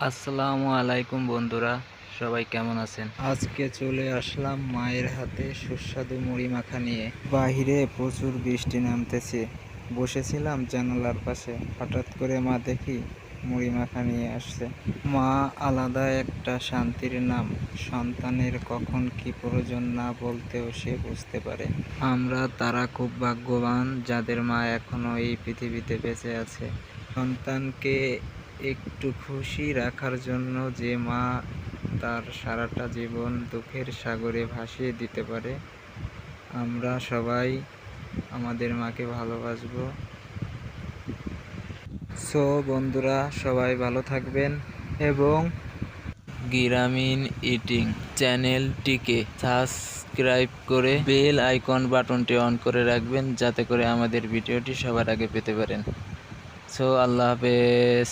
আসসালামু আলাইকুম বন্ধুরা, সবাই কেমন আছেন? আজকে চলে আসলাম মায়ের হাতে সুস্বাদু মুড়ি মাখা নিয়ে। বাহিরে প্রচুর বৃষ্টি নামতেছে। বসেছিলাম জানালার পাশে। হঠাৎ করে মা দেখি মুড়ি মাখা নিয়ে আসছে। মা আলাদা একটা শান্তির নাম। সন্তানের কখন কি প্রয়োজন না বলতেও সে বুঝতে পারে। আমরা তারা খুব ভাগ্যবান যাদের মা এখনও এই পৃথিবীতে বেঁচে আছে। সন্তানকে একটু খুশি রাখার জন্য যে মা তার সারাটা জীবন দুঃখের সাগরে ভাসিয়ে দিতে পারে। আমরা সবাই আমাদের মাকে ভালোবাসবো। সো, বন্ধুরা, সবাই ভালো থাকবেন এবং গ্রামীণ ইটিং চ্যানেলটিকে সাবস্ক্রাইব করে বেল আইকন বাটনটি অন করে রাখবেন, যাতে করে আমাদের ভিডিওটি সবার আগে পেতে পারেন। সো আল্লাহ হাফেজ।